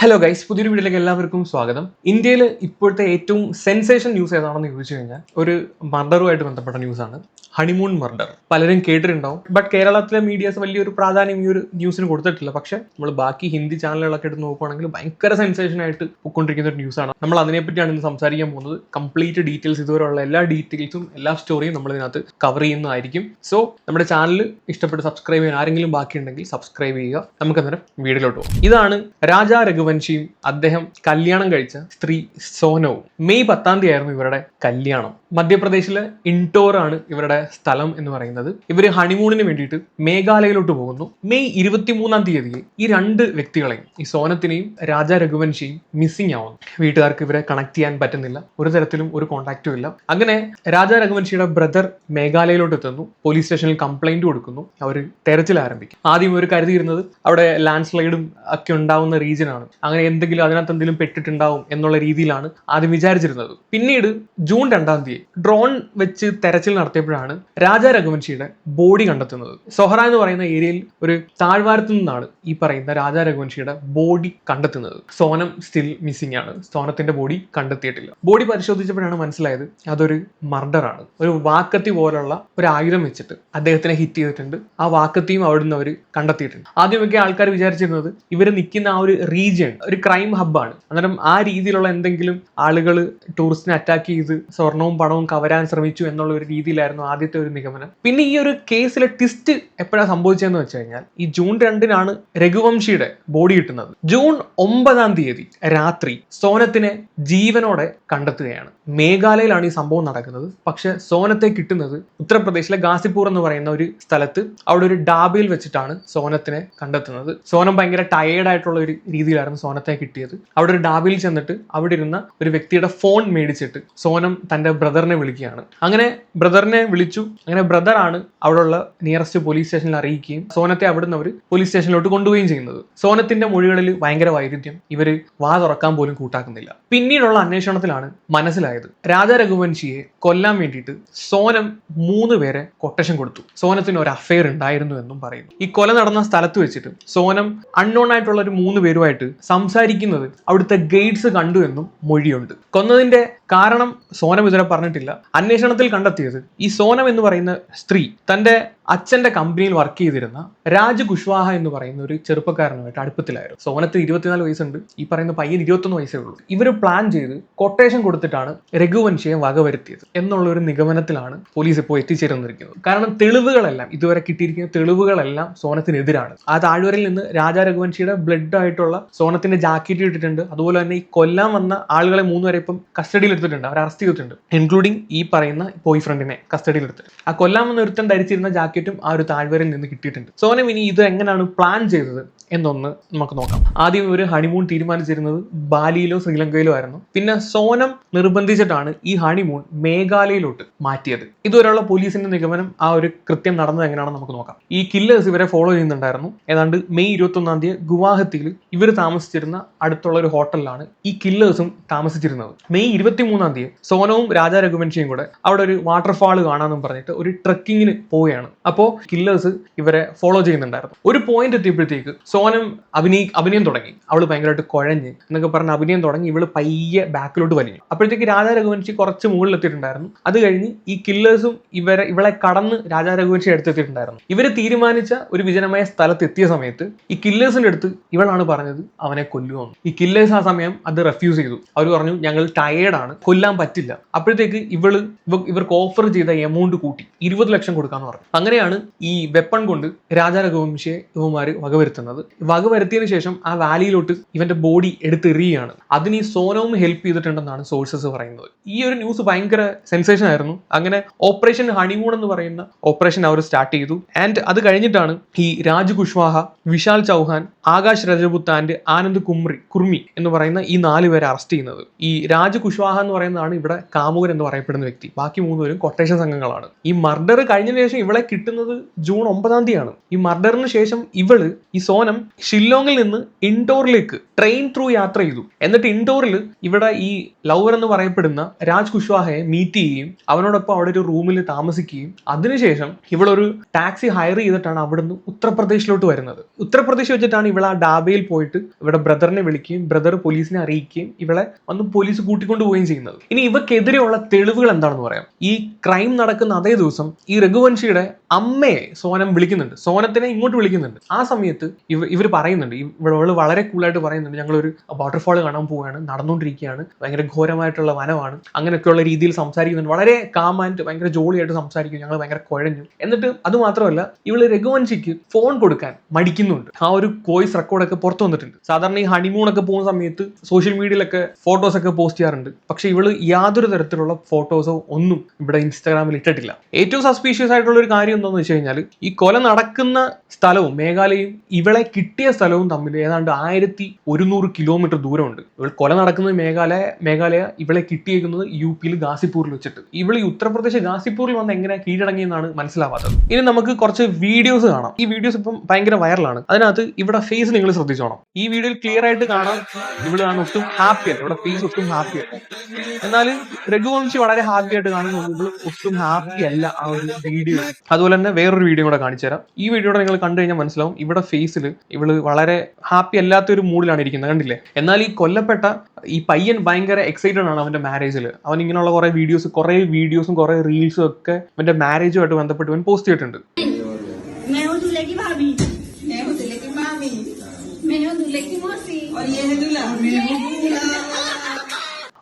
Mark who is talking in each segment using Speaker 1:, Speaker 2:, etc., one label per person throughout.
Speaker 1: Hello guys പുതിയൊരു വീഡിയോയിലേക്ക് എല്ലാവർക്കും സ്വാഗതം. ഇന്ത്യയിൽ ഇപ്പോഴത്തെ ഏറ്റവും സെൻസേഷൻ ന്യൂസ് ഏതാണെന്ന് ചോദിച്ചു കഴിഞ്ഞാൽ ഒരു മർഡറുമായിട്ട് ബന്ധപ്പെട്ട ന്യൂസാണ് ഹണിമൂൺ മർഡർ പലരും കേട്ടിട്ടുണ്ടാവും. ബട്ട് കേരളത്തിലെ മീഡിയാസ് വലിയൊരു പ്രാധാന്യം ഈ ഒരു ന്യൂസിന് കൊടുത്തിട്ടില്ല. പക്ഷെ നമ്മൾ ബാക്കി ഹിന്ദി ചാനലുകളൊക്കെ എടുത്ത് നോക്കുകയാണെങ്കിൽ ഭയങ്കര സെൻസേഷൻ ആയിട്ട് പോയിക്കൊണ്ടിരിക്കുന്ന ഒരു ന്യൂസാണ് നമ്മൾ അതിനെപ്പറ്റിയാണ് ഇന്ന് സംസാരിക്കാൻ പോകുന്നത്. കംപ്ലീറ്റ് ഡീറ്റെയിൽസ് ഇതുവരെയുള്ള എല്ലാ ഡീറ്റെയിൽസും എല്ലാ സ്റ്റോറിയും നമ്മൾ ഇതിനകത്ത് കവർ ചെയ്യുന്നതായിരിക്കും. സോ നമ്മുടെ ചാനൽ ഇഷ്ടപ്പെട്ട് സബ്സ്ക്രൈബ് ചെയ്യാൻ ആരെങ്കിലും ബാക്കിയുണ്ടെങ്കിൽ സബ്സ്ക്രൈബ് ചെയ്യുക. നമുക്ക് അന്നേരം വീഡിയോയിലോട്ട് പോകും. ഇതാണ് രാജാ രഘുവൻഷിയും അദ്ദേഹം കല്യാണം കഴിച്ച സ്ത്രീ സോനവും. മെയ് പത്താം തീയതി ആയിരുന്നു ഇവരുടെ കല്യാണം. മധ്യപ്രദേശിലെ ഇൻഡോർ ആണ് ഇവരുടെ സ്ഥലം എന്ന് പറയുന്നത്. ഇവർ ഹണിമൂണിന് വേണ്ടിയിട്ട് മേഘാലയയിലോട്ട് പോകുന്നു. മെയ് ഇരുപത്തിമൂന്നാം തീയതി ഈ രണ്ട് വ്യക്തികളെയും ഈ സോനത്തിനെയും രാജാ രഘുവൻഷിയും മിസ്സിംഗ് ആവുന്നു. വീട്ടുകാർക്ക് ഇവരെ കണക്ട് ചെയ്യാൻ പറ്റുന്നില്ല. ഒരു തരത്തിലും ഒരു കോണ്ടാക്റ്റും ഇല്ല. അങ്ങനെ രാജാ രഘുവൻഷിയുടെ ബ്രദർ മേഘാലയയിലോട്ട് എത്തുന്നു. പോലീസ് സ്റ്റേഷനിൽ കംപ്ലൈന്റ് കൊടുക്കുന്നു. അവർ തെരച്ചിൽ ആരംഭിക്കും. ആദ്യം ഇവർ കരുതിയിരുന്നത് അവിടെ ലാൻഡ് സ്ലൈഡും ഒക്കെ ഉണ്ടാവുന്ന റീജിയൻ ആണ്. അങ്ങനെ എന്തെങ്കിലും അതിനകത്ത് എന്തെങ്കിലും പെട്ടിട്ടുണ്ടാവും എന്നുള്ള രീതിയിലാണ് ആദ്യം വിചാരിച്ചിരുന്നത്. പിന്നീട് ജൂൺ രണ്ടാം തീയതി ഡ്രോൺ വെച്ച് തെരച്ചിൽ നടത്തിയപ്പോഴാണ് രാജാ രഘുവൻഷിയുടെ ബോഡി കണ്ടെത്തുന്നത്. സൊഹറ എന്ന് പറയുന്ന ഏരിയയിൽ ഒരു താഴ്വാരത്തു നിന്നാണ് ഈ പറയുന്ന രാജാ രഘുവൻഷിയുടെ ബോഡി കണ്ടെത്തുന്നത്. സോനം സ്റ്റിൽ മിസ്സിംഗ് ആണ്. സോനത്തിന്റെ ബോഡി കണ്ടെത്തിയിട്ടില്ല. ബോഡി പരിശോധിച്ചപ്പോഴാണ് മനസ്സിലായത് അതൊരു മർഡറാണ് ഒരു വാക്കത്തി പോലുള്ള ഒരു ആയുധം വെച്ചിട്ട് അദ്ദേഹത്തിനെ ഹിറ്റ് ചെയ്തിട്ടുണ്ട്. ആ വാക്കത്തിയും അവിടുന്ന് അവർ കണ്ടെത്തിയിട്ടുണ്ട്. ആദ്യമൊക്കെ ആൾക്കാർ വിചാരിച്ചിരുന്നത് ഇവർ നിൽക്കുന്ന ആ ഒരു റീജിയൻ ഒരു ക്രൈം ഹബ്ബാണ് അന്നേരം ആ രീതിയിലുള്ള എന്തെങ്കിലും ആളുകൾ ടൂറിസ്റ്റിനെ അറ്റാക്ക് ചെയ്ത് സ്വർണവും പണവും കവരാൻ ശ്രമിച്ചു എന്നുള്ള ഒരു രീതിയിലായിരുന്നു ആദ്യത്തെ ഒരു നിഗമനം. പിന്നെ ഈ ഒരു കേസിലെ ട്വിസ്റ്റ് എപ്പോഴാണ് സംഭവിച്ചതെന്ന് വെച്ച് കഴിഞ്ഞാൽ ഈ ജൂൺ രണ്ടിനാണ് രഘുവംശിയുടെ ബോഡി കിട്ടുന്നത്. ജൂൺ ഒമ്പതാം തീയതി രാത്രി സോനത്തിനെ ജീവനോടെ കണ്ടെത്തുകയാണ്. മേഘാലയയിലാണ് ഈ സംഭവം നടക്കുന്നത്. പക്ഷെ സോനത്തെ കിട്ടുന്നത് ഉത്തർപ്രദേശിലെ ഗാസിപൂർ എന്ന് പറയുന്ന ഒരു സ്ഥലത്ത് അവിടെ ഒരു ഡാബയിൽ വെച്ചിട്ടാണ് സോനത്തിനെ കണ്ടെത്തുന്നത്. സോനം ഭയങ്കര ടയേർഡ് ആയിട്ടുള്ള ഒരു രീതിയിലായിരുന്നു സോനത്തെ കിട്ടിയത്. അവിടെ ഒരു ഡാബയിൽ ചെന്നിട്ട് അവിടെ ഇരുന്ന ഒരു വ്യക്തിയുടെ ഫോൺ മേടിച്ചിട്ട് സോനം തന്റെ ബ്രദറിനെ വിളിക്കുകയാണ്. അങ്ങനെ ബ്രദറിനെ വിളിച്ചു. അങ്ങനെ ബ്രദറാണ് അവിടെയുള്ള നിയറസ്റ്റ് പോലീസ് സ്റ്റേഷനിൽ അറിയിക്കുകയും സോനത്തെ അവിടുന്ന് അവർ പോലീസ് സ്റ്റേഷനിലോട്ട് കൊണ്ടുപോവുകയും ചെയ്യുന്നത്. സോനത്തിന്റെ മൊഴികളിൽ ഭയങ്കര വൈരുദ്ധ്യം. ഇവർ വാ തുറക്കാൻ പോലും കൂട്ടാക്കുന്നില്ല. പിന്നീടുള്ള അന്വേഷണത്തിലാണ് മനസ്സിലായത്. രാജാ രഘുവൻഷിയെ കൊല്ലാൻ വേണ്ടിയിട്ട് സോനം മൂന്ന് പേരെ കൊട്ടേഷൻ കൊടുത്തു. സോനത്തിന് ഒരു അഫയർ ഉണ്ടായിരുന്നു എന്നും പറയുന്നു. ഈ കൊല നടന്ന സ്ഥലത്ത് വെച്ചിട്ട് സോനം അൺനോൺ ആയിട്ടുള്ള ഒരു മൂന്ന് പേരുമായിട്ട് സംസാരിക്കുന്നത് അവിടുത്തെ ഗൈഡ്സ് കണ്ടു എന്നും മൊഴിയുണ്ട്. കൊന്നതിന്റെ കാരണം സോനം ഇതുവരെ പറഞ്ഞിട്ടില്ല. അന്വേഷണത്തിൽ കണ്ടെത്തിയത് ഈ സോനം എന്ന് പറയുന്ന സ്ത്രീ തന്റെ അച്ഛന്റെ കമ്പനിയിൽ വർക്ക് ചെയ്തിരുന്ന രാജ് കുഷ്വാഹ എന്ന് പറയുന്ന ഒരു ചെറുപ്പക്കാരനുമായിട്ട് അടുപ്പത്തിലായിരുന്നു. സോനത്തിന് ഇരുപത്തിനാല് വയസ്സുണ്ട്. ഈ പറയുന്ന പയ്യൻ ഇരുപത്തൊന്ന് വയസ്സേ ഉള്ളൂ. ഇവർ പ്ലാൻ ചെയ്ത് കൊട്ടേഷൻ കൊടുത്തിട്ടാണ് രഘുവൻഷിയെ വകവരുത്തിയത് എന്നുള്ള ഒരു നിഗമനത്തിലാണ് പോലീസ് ഇപ്പോൾ എത്തിച്ചേർന്നിരിക്കുന്നത്. കാരണം തെളിവുകളെല്ലാം ഇതുവരെ കിട്ടിയിരിക്കുന്ന തെളിവുകളെല്ലാം സോനത്തിനെതിരാണ്. ആ താഴ്വരയിൽ നിന്ന് രാജാ രഘുവൻഷിയുടെ ബ്ലഡ് ആയിട്ടുള്ള സോനത്തിന്റെ ജാക്കറ്റ് ഇട്ടിട്ടുണ്ട്. അതുപോലെ തന്നെ ഈ കൊല്ലാൻ വന്ന ആളുകളെ മൂന്നുപേരെ ഇപ്പം കസ്റ്റഡിയിൽ എടുത്തിട്ടുണ്ട്. അവർ അറസ്റ്റ് ചെയ്തിട്ടുണ്ട്. ഇൻക്ലൂഡിങ് ഈ പറയുന്ന ബോയ് ഫ്രണ്ടിനെ കസ്റ്റഡിയിൽ എടുത്തിട്ട് ആ കൊല്ലാൻ വന്ന ഒരുത്തൻ ധരിച്ചിരുന്ന ജാക്കറ്റും ആ ഒരു താഴ്വരയിൽ നിന്ന് കിട്ടിയിട്ടുണ്ട്. സോനം ഇനി ഇത് എങ്ങനെയാണ് പ്ലാൻ ചെയ്തത് എന്നൊന്ന് നമുക്ക് നോക്കാം. ആദ്യം ഇവർ ഹണിമൂൺ തീരുമാനിച്ചിരുന്നത് ബാലിയിലോ ശ്രീലങ്കയിലോ ആയിരുന്നു. പിന്നെ സോനം നിർബന്ധിച്ചിട്ടാണ് ഈ ഹണിമൂൺ മേഘാലയയിലോട്ട് മാറ്റിയത്. ഇതുവരെയുള്ള പോലീസിന്റെ നിഗമനം ആ ഒരു കൃത്യം നടന്നത് എങ്ങനെയാണെന്ന് നമുക്ക് നോക്കാം. ഈ കില്ലേഴ്സ് ഇവരെ ഫോളോ ചെയ്യുന്നുണ്ടായിരുന്നു. ഏതാണ്ട് മെയ് ഇരുപത്തൊന്നാം തീയതി ഗുവാഹത്തിയിൽ ഇവർ താമസിച്ചിരുന്ന അടുത്തുള്ള ഒരു ഹോട്ടലിലാണ് ഈ കില്ലേഴ്സും താമസിച്ചിരുന്നത്. മെയ് ഇരുപത്തി മൂന്നാം തീയതി സോനവും രാജാ രഘുവൻഷിയും കൂടെ അവിടെ ഒരു വാട്ടർഫാൾ കാണാമെന്നും പറഞ്ഞിട്ട് ഒരു ട്രക്കിങ്ങിന് പോവുകയാണ്. അപ്പോൾ കില്ലേഴ്സ് ഇവരെ ഫോളോ ചെയ്യുന്നുണ്ടായിരുന്നു. ഒരു പോയിന്റ് എത്തിയപ്പോഴത്തേക്ക് സോനം അഭിനയി അഭിനയം തുടങ്ങി. അവൾ ഭയങ്കരമായിട്ട് കുഴഞ്ഞ് എന്നൊക്കെ പറഞ്ഞ് അഭിനയം തുടങ്ങി. ഇവൾ പയ്യെ ബാക്കിലോട്ട് വലിഞ്ഞു. അപ്പോഴത്തേക്ക് രാജാ രഘുവൻഷി കുറച്ച് മുകളിൽ എത്തിയിട്ടുണ്ടായിരുന്നു അത് കഴിഞ്ഞ് ഈ കില്ലേഴ്സും ഇവരെ ഇവളെ കടന്ന് രാജാ രഘുവൻഷി അടുത്തെത്തിയിട്ടുണ്ടായിരുന്നു. ഇവർ തീരുമാനിച്ച ഒരു വിജനമായ സ്ഥലത്ത് എത്തിയ സമയത്ത് ഈ കില്ലേഴ്സിന്റെ അടുത്ത് ഇവളാണ് പറഞ്ഞത് അവനെ കൊല്ലുമെന്ന് ഈ കില്ലേഴ്സ് ആ സമയം അത് റെഫ്യൂസ് ചെയ്തു. അവർ പറഞ്ഞു ഞങ്ങൾ ടയേർഡാണ് കൊല്ലാൻ പറ്റില്ല. അപ്പോഴത്തേക്ക് ഇവൾ ഇവർക്ക് ഓഫർ ചെയ്ത എമൗണ്ട് കൂട്ടി. ഇരുപത് ലക്ഷം കൊടുക്കാന്ന് പറഞ്ഞു. അങ്ങനെയാണ് ഈ വെപ്പൺ കൊണ്ട് രാജാ രഘുവംശിയെ ഇവന്മാർ വകവരുത്തുന്നത്. വകവരുത്തിയതിനു ശേഷം ആ വാലിയിലോട്ട് ഇവന്റെ ബോഡി എടുത്തെറിയുകയാണ്. അതിന് ഈ സോനവും ഹെൽപ്പ് ചെയ്തിട്ടുണ്ടെന്നാണ് സോഴ്സസ് പറയുന്നത്. ഈ ഒരു ന്യൂസ് ഭയങ്കര സെൻസേഷൻ ആയിരുന്നു. അങ്ങനെ ഓപ്പറേഷൻ ഹണിമൂൺ എന്ന് പറയുന്ന ഓപ്പറേഷൻ അവർ സ്റ്റാർട്ട് ചെയ്തു. ആൻഡ് അത് കഴിഞ്ഞിട്ടാണ് ഈ രാജ് കുഷ്വാഹ വിശാൽ ചൗഹാൻ ആകാശ് രജപുത്ത് ആൻഡ് ആനന്ദ് കുമ്രി കുർമി എന്ന് പറയുന്ന ഈ നാല് പേരെ അറസ്റ്റ് ചെയ്യുന്നത്. ഈ രാജ് കുഷ്വാഹ എന്ന് പറയുന്നതാണ് ഇവിടെ കാമുകൻ എന്ന് പറയപ്പെടുന്ന വ്യക്തി. ബാക്കി മൂന്നുപേരും കൊട്ടേഷൻ സംഘങ്ങളാണ്. ഈ മർഡർ കഴിഞ്ഞതിനു ശേഷം ഇവളെ കിട്ടുന്നത് ജൂൺ ഒമ്പതാം തീയതിയാണ്. ഈ മർഡറിന് ശേഷം ഇവൾ ഈ സോനം ഷില്ലോങ്ങിൽ നിന്ന് ഇൻഡോറിലേക്ക് ട്രെയിൻ ത്രൂ യാത്ര ചെയ്തു. എന്നിട്ട് ഇൻഡോറിൽ ഇവിടെ ഈ ലവർ എന്ന് പറയപ്പെടുന്ന രാജ് കുഷ്വാഹയെ മീറ്റ് ചെയ്യുകയും അവനോടൊപ്പം അവിടെ ഒരു റൂമിൽ താമസിക്കുകയും അതിനുശേഷം ഇവളൊരു ടാക്സി ഹയർ ചെയ്തിട്ടാണ് അവിടുന്ന് ഉത്തർപ്രദേശിലോട്ട് വരുന്നത്. ഉത്തർപ്രദേശ് വെച്ചിട്ടാണ് ഇവൾ ആ ഡാബയിൽ പോയിട്ട് ഇവിടെ ബ്രദറിനെ വിളിക്കുകയും ബ്രദർ പോലീസിനെ അറിയിക്കുകയും ഇവളെ വന്ന് പോലീസ് കൂട്ടിക്കൊണ്ടു പോവുകയും ചെയ്യുന്നത്. ഇനി ഇവക്കെതിരെയുള്ള തെളിവുകൾ എന്താണെന്ന് പറയാം. ഈ ക്രൈം നടക്കുന്ന അതേ ദിവസം ഈ രഘുവംശിയുടെ അമ്മയെ സോനം വിളിക്കുന്നുണ്ട്. സോനത്തിനെ ഇങ്ങോട്ട് വിളിക്കുന്നുണ്ട്. ആ സമയത്ത് ഇവ ഇവർ പറയുന്നുണ്ട്. ഇവൾ വളരെ കൂളായിട്ട് പറയുന്നുണ്ട്. ഞങ്ങളൊരു വാട്ടർഫാൾ കാണാൻ പോവുകയാണ്. നടന്നുകൊണ്ടിരിക്കുകയാണ് ഭയങ്കര ഘോരമായിട്ടുള്ള വനമാണ്. അങ്ങനെയൊക്കെയുള്ള രീതിയിൽ സംസാരിക്കുന്നുണ്ട്. വളരെ കാം ആൻഡ് ഭയങ്കര ജോളിയായിട്ട് സംസാരിക്കും. ഞങ്ങൾ ഭയങ്കര കുഴഞ്ഞു. എന്നിട്ട് അത് മാത്രമല്ല ഇവൾ രഘുവംശിക്ക് ഫോൺ കൊടുക്കാൻ മടിക്കുന്നുണ്ട്. ആ ഒരു വോയിസ് റെക്കോർഡൊക്കെ പുറത്തു വന്നിട്ടുണ്ട്. സാധാരണ ഈ ഹണിമൂൺ ഒക്കെ പോകുന്ന സമയത്ത് സോഷ്യൽ മീഡിയയിലൊക്കെ ഫോട്ടോസ് ഒക്കെ പോസ്റ്റ് ചെയ്യാറുണ്ട്. പക്ഷെ ഇവൾ യാതൊരു തരത്തിലുള്ള ഫോട്ടോസോ ഒന്നും ഇവിടെ ഇൻസ്റ്റാഗ്രാമിൽ ഇട്ടിട്ടില്ല. ഏറ്റവും സസ്പീഷ്യസ് ആയിട്ടുള്ള ഒരു കാര്യം എന്താണെന്ന് വെച്ച് കഴിഞ്ഞാൽ ഈ കൊല നടക്കുന്ന സ്ഥലവും മേഘാലയയും ഇവളെ കിട്ടിയ സ്ഥലവും തമ്മിൽ ഏതാണ്ട് ആയിരത്തി ഒരുന്നൂറ് കിലോമീറ്റർ ദൂരമുണ്ട്. ഇവൾ കൊല നടക്കുന്നത് മേഘാലയ മേഘാലയ ഇവളെ കിട്ടിയേക്കുന്നത് യു പിയിൽ ഗാസിപ്പൂരിൽ വെച്ചിട്ട്. ഇവൾ ഈ ഉത്തർപ്രദേശ് ഗാസിപ്പൂരിൽ വന്ന് എങ്ങനെ കീഴടങ്ങിയെന്നാണ് മനസ്സിലാവാത്തത്. ഇനി നമുക്ക് കുറച്ച് വീഡിയോസ് കാണാം. ഈ വീഡിയോസ് ഇപ്പം ഭയങ്കര വൈറലാണ്. അതിനകത്ത് ഇവിടെ ഫേസ് നിങ്ങൾ ശ്രദ്ധിച്ചോണം. ഈ വീഡിയോയിൽ ക്ലിയർ ആയിട്ട് കാണാം ഇവളാണ് ഒട്ടും ഹാപ്പി അല്ല. ഇവിടെ ഫേസ് ഒട്ടും ഹാപ്പി അല്ല. എന്നാൽ രഘുവംശി വളരെ ഹാപ്പി ആയിട്ട് കാണുന്നു ഒട്ടും ഹാപ്പി അല്ല ആ ഒരു വീഡിയോ അതുപോലെ തന്നെ വേറൊരു വീഡിയോ കൂടെ കാണിച്ചു തരാം ഈ വീഡിയോ നിങ്ങൾ കണ്ടു കഴിഞ്ഞാൽ മനസ്സിലാവും ഇവിടെ ഫേസിൽ ഇവള് വളരെ ഹാപ്പി അല്ലാത്ത ഒരു മൂഡിലാണ് ഇരിക്കുന്നത് കണ്ടില്ലേ എന്നാൽ ഈ കൊല്ലപ്പെട്ട ഈ പയ്യൻ ഭയങ്കര എക്സൈറ്റഡ് ആണ് അവന്റെ മാരേജിൽ അവൻ ഇങ്ങനെയുള്ള കുറെ വീഡിയോസ് കുറെ വീഡിയോസും കുറെ റീൽസും ഒക്കെ അവന്റെ മാരേജുമായിട്ട് ബന്ധപ്പെട്ട് അവൻ പോസ്റ്റ് ചെയ്തിട്ടുണ്ട്
Speaker 2: मैं हूँ दूल्हे की भाभी
Speaker 3: मैं हूँ दूल्हे की मामी
Speaker 2: मैं हूँ दूल्हे की मौसी
Speaker 3: और ये है दूल्हा मैं हूँ दूल्हा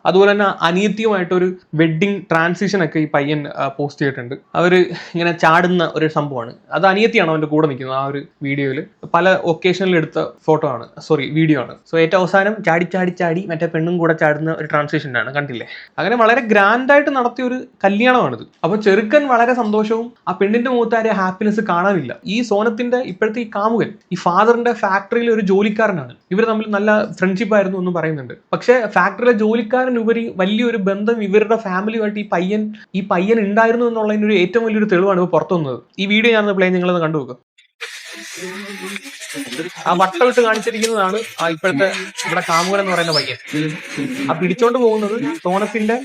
Speaker 1: അതുപോലെ തന്നെ അനിയത്തിയുമായിട്ടൊരു വെഡ്ഡിങ് ട്രാൻസിഷൻ ഒക്കെ ഈ പയ്യൻ പോസ്റ്റ് ചെയ്തിട്ടുണ്ട്. അവർ ഇങ്ങനെ ചാടുന്ന ഒരു സംഭവമാണ്. അത് അനിയത്തിയാണ് അവന്റെ കൂടെ നിൽക്കുന്നത് ആ ഒരു വീഡിയോയിൽ പല ഒക്കേഷനിൽ എടുത്ത ഫോട്ടോ ആണ്. സോറി വീഡിയോ ആണ്. സോ ഏറ്റവും അവസാനം ചാടി ചാടി ചാടി മറ്റേ പെണ്ണും കൂടെ ചാടുന്ന ഒരു ട്രാൻസിഷനാണ് കണ്ടില്ലേ? അങ്ങനെ വളരെ ഗ്രാൻഡ് ആയിട്ട് നടത്തിയ ഒരു കല്യാണമാണിത്. അപ്പോൾ ചെറുക്കൻ വളരെ സന്തോഷവും ആ പെണ്ണിന്റെ മുഖത്താരെ ഹാപ്പിനെസ് കാണാനില്ല. ഈ സോനത്തിന്റെ ഇപ്പോഴത്തെ ഈ കാമുകൻ ഈ ഫാദറിന്റെ ഫാക്ടറിയിലെ ഒരു ജോലിക്കാരനാണ്. ഇവർ തമ്മിൽ നല്ല ഫ്രണ്ട്ഷിപ്പ് ആയിരുന്നു എന്ന് പറയുന്നുണ്ട്. പക്ഷെ ഫാക്ടറിയിലെ ജോലിക്കാരനുപരി വലിയൊരു ബന്ധം ഇവരുടെ ഫാമിലിയുമായിട്ട് ഈ പയ്യൻ ഈ പയ്യൻ ഉണ്ടായിരുന്നു എന്നുള്ളതിന് ഒരു ഏറ്റവും വലിയൊരു തെളിവാണ് ഇപ്പൊ പുറത്തു വന്നത്. ഈ വീഡിയോ ഞാൻ പ്ലേ കണ്ടു നോക്കുക ആ വട്ടമിട്ട് കാണിച്ചിരിക്കുന്നതാണ് ആ ഇപ്പോഴത്തെ ഇവിടെ കാമുകൻ എന്ന് പറയുന്ന പയ്യൻ. ആ പിടിച്ചോണ്ട് പോകുന്നത് തോമസിന്റെ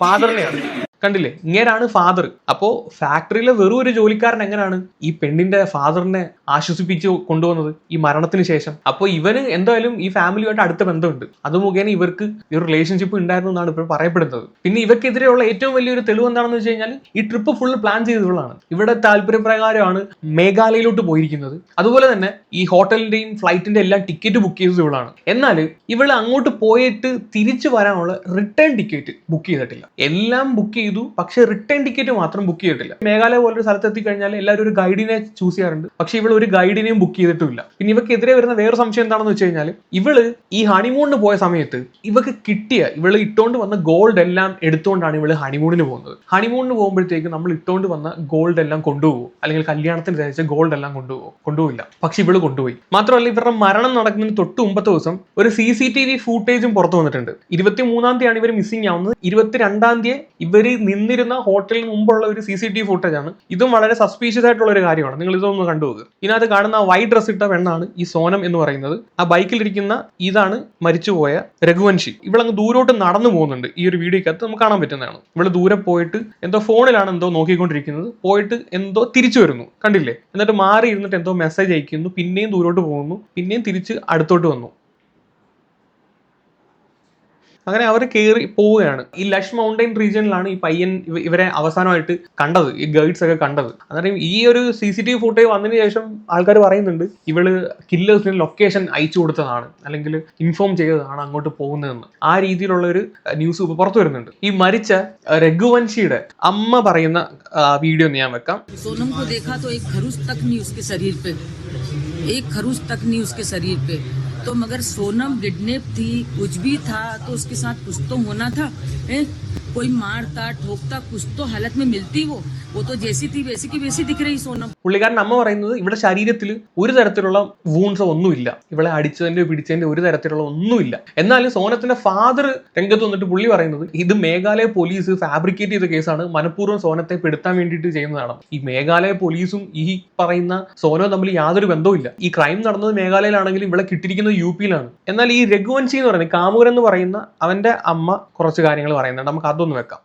Speaker 1: ഫാദറിനെയാണ് കണ്ടില്ലേ? ഇങ്ങനെയാണ് ഫാദർ അപ്പോ ഫാക്ടറിയിലെ വെറും ഒരു ജോലിക്കാരൻ എങ്ങനെയാണ് ഈ പെണ്ണിന്റെ ഫാദറിനെ ആശ്വസിപ്പിച്ച് കൊണ്ടുവന്നത് ഈ മരണത്തിന് ശേഷം. അപ്പോൾ ഇവന് എന്തായാലും ഈ ഫാമിലിയുമായിട്ട് അടുത്ത ബന്ധമുണ്ട്. അത് മുഖേന ഇവർക്ക് ഒരു റിലേഷൻഷിപ്പ് ഉണ്ടായിരുന്നു എന്നാണ് ഇപ്പോൾ പറയപ്പെടുന്നത്. പിന്നെ ഇവർക്കെതിരെയുള്ള ഏറ്റവും വലിയൊരു തെളിവ് എന്താണെന്ന് വെച്ച് കഴിഞ്ഞാൽ ഈ ട്രിപ്പ് ഫുൾ പ്ലാൻ ചെയ്തവളാണ്. ഇവിടെ താല്പര്യപ്രകാരമാണ് മേഘാലയയിലോട്ട് പോയിരിക്കുന്നത്. അതുപോലെ തന്നെ ഈ ഹോട്ടലിന്റെയും ഫ്ലൈറ്റിന്റെ എല്ലാം ടിക്കറ്റ് ബുക്ക് ചെയ്തത് ഇവളാണ്. എന്നാൽ ഇവൾ അങ്ങോട്ട് പോയിട്ട് തിരിച്ചു വരാനുള്ള റിട്ടേൺ ടിക്കറ്റ് ബുക്ക് ചെയ്തിട്ടില്ല. എല്ലാം ബുക്ക് ചെയ്തു പക്ഷെ റിട്ടേൺ ടിക്കറ്റ് മാത്രം ബുക്ക് ചെയ്തിട്ടില്ല. മേഘാലയ പോലൊരു സ്ഥലത്ത് എത്തിക്കഴിഞ്ഞാൽ എല്ലാവരും ഒരു ഗൈഡിനെ ചൂസ് ചെയ്യാറുണ്ട്. പക്ഷെ ഇവൾ ഒരു ഗൈഡിനെയും ബുക്ക് ചെയ്തിട്ടില്ല പിന്നെ ഇവക്കെതിരെ വരുന്ന വേറെ സംശയം എന്താണെന്ന് വെച്ച് കഴിഞ്ഞാൽ ഇവൾ ഈ ഹണിമൂണിന് പോയ സമയത്ത് ഇവക്ക് കിട്ടിയ ഇവൾ ഇട്ടോണ്ട് വന്ന ഗോൾഡ് എല്ലാം എടുത്തുകൊണ്ടാണ് ഇവൾ ഹണിമൂണിന് പോകുന്നത്. ഹണിമൂണിന് പോകുമ്പോഴത്തേക്ക് നമ്മൾ ഇട്ടോണ്ട് വന്ന ഗോൾഡ് എല്ലാം കൊണ്ടുപോകും. അല്ലെങ്കിൽ കല്യാണത്തിന് ശേഷം ഗോൾഡ് എല്ലാം കൊണ്ടുപോകും. കൊണ്ടുപോയില്ല പക്ഷെ ഇവൾ കൊണ്ടുപോയി. മാത്രമല്ല ഇവരുടെ മരണം നടക്കുന്നതിന് തൊട്ട് മുമ്പത്തെ ദിവസം ഒരു സി സി ടി വി ഫൂട്ടേജും പുറത്തു വന്നിട്ടുണ്ട്. ഇരുപത്തി മൂന്നാം തീയതിയാണ് ഇവർ മിസ്സിംഗ് ആവുന്നത്. ഇരുപത്തിരണ്ടാം തീയതി ഇവർ നിന്നിരുന്ന ഹോട്ടലിന് മുമ്പുള്ള ഒരു C C T V footage ആണ്. ഇതും വളരെ സസ്പീഷ്യസ് ആയിട്ടുള്ള ഒരു കാര്യമാണ്. നിങ്ങൾ ഇതൊന്ന് കണ്ടുപോകുക ഇതിനകത്ത് കാണുന്ന വൈറ്റ് ഡ്രസ് ഇട്ട പെണ്ണാണ് ഈ സോനം എന്ന് പറയുന്നത്. ആ ബൈക്കിലിരിക്കുന്ന ഇതാണ് മരിച്ചുപോയ രഘുവൻഷി. ഇവളങ്ങ് ദൂരോട്ട് നടന്നു പോകുന്നുണ്ട്. ഈ ഒരു വീഡിയോക്കകത്ത് നമുക്ക് കാണാൻ പറ്റുന്നതാണ്. ഇവൾ ദൂരെ പോയിട്ട് എന്തോ ഫോണിലാണ് എന്തോ നോക്കിക്കൊണ്ടിരിക്കുന്നത്. പോയിട്ട് എന്തോ തിരിച്ചു വരുന്നു. കണ്ടില്ലേ? എന്നിട്ട് മാറി ഇരുന്നിട്ട് എന്തോ മെസ്സേജ് അയക്കുന്നു. പിന്നെയും ദൂരോട്ട് പോകുന്നു. പിന്നെയും തിരിച്ച് അടുത്തോട്ട് വന്നു. അങ്ങനെ അവർ കയറി പോവുകയാണ് ഈ ലഷ് മൗണ്ടൈൻ റീജിയനിലാണ് ഈ പയ്യൻ ഇവ- ഇവരെ അവസാനമായിട്ട് കണ്ടത് ഈ ഗൈഡ്സ് ഒക്കെ കണ്ടത് അന്നേരം ഈ ഒരു C C T V footage വന്നതിന് ശേഷം ആൾക്കാർ പറയുന്നുണ്ട് ഇവള് കില്ലേഴ്സിന് ലൊക്കേഷൻ അയച്ചു കൊടുത്തതാണ് അല്ലെങ്കിൽ ഇൻഫോം ചെയ്തതാണ് അങ്ങോട്ട് പോകുന്നതെന്ന് ആ രീതിയിലുള്ള ഒരു ന്യൂസ് ഇപ്പോൾ പുറത്തു വരുന്നുണ്ട് ഈ മരിച്ച അഹ്, രഘുവംശിയുടെ അമ്മ പറയുന്ന വീഡിയോ ഞാൻ വെക്കാം
Speaker 4: सोनम को देखा तो एक खरूस तक नहीं उसके शरीर पे एक खरूस तक नहीं उसके शरीर पे तो मगर सोनम गिडनेप थी, कुछ भी था तो उसके साथ कुछ तो होना था ए? कोई मारता ठोकता कुछ तो हालत में मिलती वो
Speaker 1: പുള്ളിക്കാരൻ അമ്മ പറയുന്നത് ഇവിടെ ശരീരത്തിൽ ഒരു തരത്തിലുള്ള വൂൺസ് ഒന്നുമില്ല. ഇവിടെ അടിച്ചതിന്റെ പിടിച്ചതിന്റെ ഒരു തരത്തിലുള്ള ഒന്നുമില്ല. എന്നാലും സോനത്തിന്റെ ഫാദർ രംഗത്ത് വന്നിട്ട് പുള്ളി പറയുന്നത് ഇത് മേഘാലയ പോലീസ് ഫാബ്രിക്കേറ്റ് ചെയ്ത കേസാണ്. മനഃപൂർവം സോനത്തെ പെടുത്താൻ വേണ്ടിയിട്ട് ചെയ്യുന്നതാണ്. ഈ മേഘാലയ പോലീസും ഈ പറയുന്ന സോനോ തമ്മിൽ യാതൊരു ബന്ധവുമില്ല. ഈ ക്രൈം നടന്നത് മേഘാലയയിലാണെങ്കിലും ഇവിടെ കിട്ടിയിരിക്കുന്നത് യു പിയിലാണ്. എന്നാൽ ഈ രഘുവൻസി എന്ന് പറയുന്നത് കാമുകൻ എന്ന് പറയുന്ന അവന്റെ അമ്മ കുറച്ച് കാര്യങ്ങൾ പറയുന്നുണ്ട്. നമുക്ക് അതൊന്ന് വെക്കാം.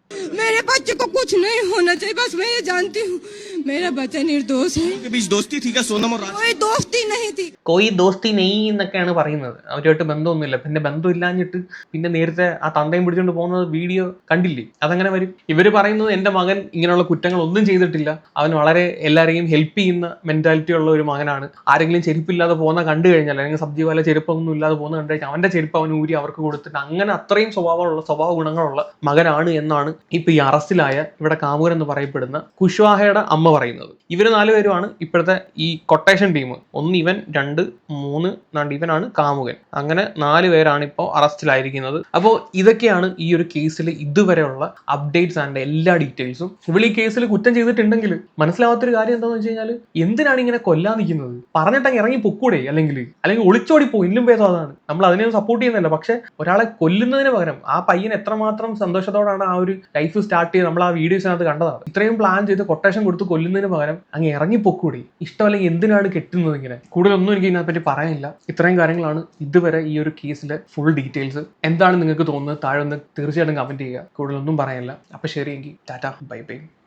Speaker 5: मेरे बच्चे को कुछ नहीं होना चाहिए बस मैं ये जानती हूँ मेरा बच्चा निर्दोष है
Speaker 6: के बीच दोस्ती थी क्या सोनम और राज
Speaker 5: कोई दोस्ती नहीं थी
Speaker 1: കോയി ദോസ്തി നെയ് എന്നൊക്കെയാണ് പറയുന്നത് അവരുമായിട്ട് ബന്ധമൊന്നുമില്ല പിന്നെ ബന്ധമില്ലാഞ്ഞിട്ട് പിന്നെ നേരത്തെ ആ തന്തയും പിടിച്ചുകൊണ്ട് പോകുന്നത് വീഡിയോ കണ്ടില്ലേ അതങ്ങനെ വരും ഇവര് പറയുന്നത് എന്റെ മകൻ ഇങ്ങനെയുള്ള കുറ്റങ്ങൾ ഒന്നും ചെയ്തിട്ടില്ല അവൻ വളരെ എല്ലാവരെയും ഹെൽപ്പ് ചെയ്യുന്ന മെന്റാലിറ്റി ഉള്ള ഒരു മകനാണ് ആരെങ്കിലും ചെരുപ്പില്ലാതെ പോകുന്ന കണ്ടു കഴിഞ്ഞാൽ അല്ലെങ്കിൽ സബ്ജി പോലെ ചെരുപ്പൊന്നും ഇല്ലാതെ പോകുന്ന കണ്ടു കഴിഞ്ഞാൽ അവന്റെ ചെരുപ്പ് അവൻ ഊരി അവർക്ക് കൊടുത്തിട്ട് അങ്ങനെ അത്രയും സ്വഭാവമുള്ള സ്വഭാവ ഗുണങ്ങളുള്ള മകനാണ് എന്നാണ് ഇപ്പൊ ഈ അറസ്റ്റിലായ ഇവിടെ കാമുകൻ എന്ന് പറയപ്പെടുന്ന കുഷ്വാഹയുടെ അമ്മ പറയുന്നത്. ഇവർ നാലുപേരുമാണ് ഇപ്പോഴത്തെ ഈ കൊട്ടേഷൻ ടീം ഒന്ന് ഇവൻ രണ്ട് മൂന്ന് നാണ്ട് ഇവനാണ് കാമുകൻ. അങ്ങനെ നാല് പേരാണ് ഇപ്പോൾ അറസ്റ്റിലായിരിക്കുന്നത്. അപ്പോൾ ഇതൊക്കെയാണ് ഈ ഒരു കേസിൽ ഇതുവരെയുള്ള അപ്ഡേറ്റ്സ് ആൻഡ് എല്ലാ ഡീറ്റെയിൽസും ഇവൾ ഈ കേസിൽ കുറ്റം ചെയ്തിട്ടുണ്ടെങ്കിൽ മനസ്സിലാവാത്തൊരു കാര്യം എന്താണെന്ന് വെച്ച് കഴിഞ്ഞാൽ എന്തിനാണ് ഇങ്ങനെ കൊല്ലാൻ നിൽക്കുന്നത് പറഞ്ഞിട്ടങ്ങ് ഇറങ്ങി പൊക്കൂടെ അല്ലെങ്കിൽ അല്ലെങ്കിൽ ഒളിച്ചോടി പോകും ഇല്ലും ഭേദം അതാണ്. നമ്മൾ അതിനെ സപ്പോർട്ട് ചെയ്യുന്നില്ല. പക്ഷെ ഒരാളെ കൊല്ലുന്നതിന് പകരം ആ പയ്യൻ എത്രമാത്രം സന്തോഷത്തോടാണ് ആ ഒരു ലൈഫ് സ്റ്റാർട്ട് ചെയ്ത് നമ്മൾ ആ വീഡിയോസിനകത്ത് കണ്ടതാണ്. ഇത്രയും പ്ലാൻ ചെയ്ത് കൊട്ടേഷൻ കൊടുത്ത് കൊല്ലുന്നതിന് പകരം അങ്ങ് ഇറങ്ങി പൊക്കൂടി. ഇഷ്ടമല്ലെങ്കിൽ എന്തിനാണ് കെട്ടുന്നത് ഇങ്ങനെ? കൂടുതലൊന്നും എനിക്ക് ഇതിനെപ്പറ്റി പറയാനില്ല. ഇത്രയും കാര്യങ്ങളാണ് ഇതുവരെ ഈ ഒരു കേസിലെ ഫുൾ ഡീറ്റെയിൽസ് എന്താണ് നിങ്ങൾക്ക് തോന്നുന്നത്? താഴെ ഒന്ന് തീർച്ചയായിട്ടും കമന്റ് ചെയ്യുക. കൂടുതലൊന്നും പറയാനില്ല. അപ്പൊ ശരി എങ്കിൽ ടാറ്റ ബൈ ബൈ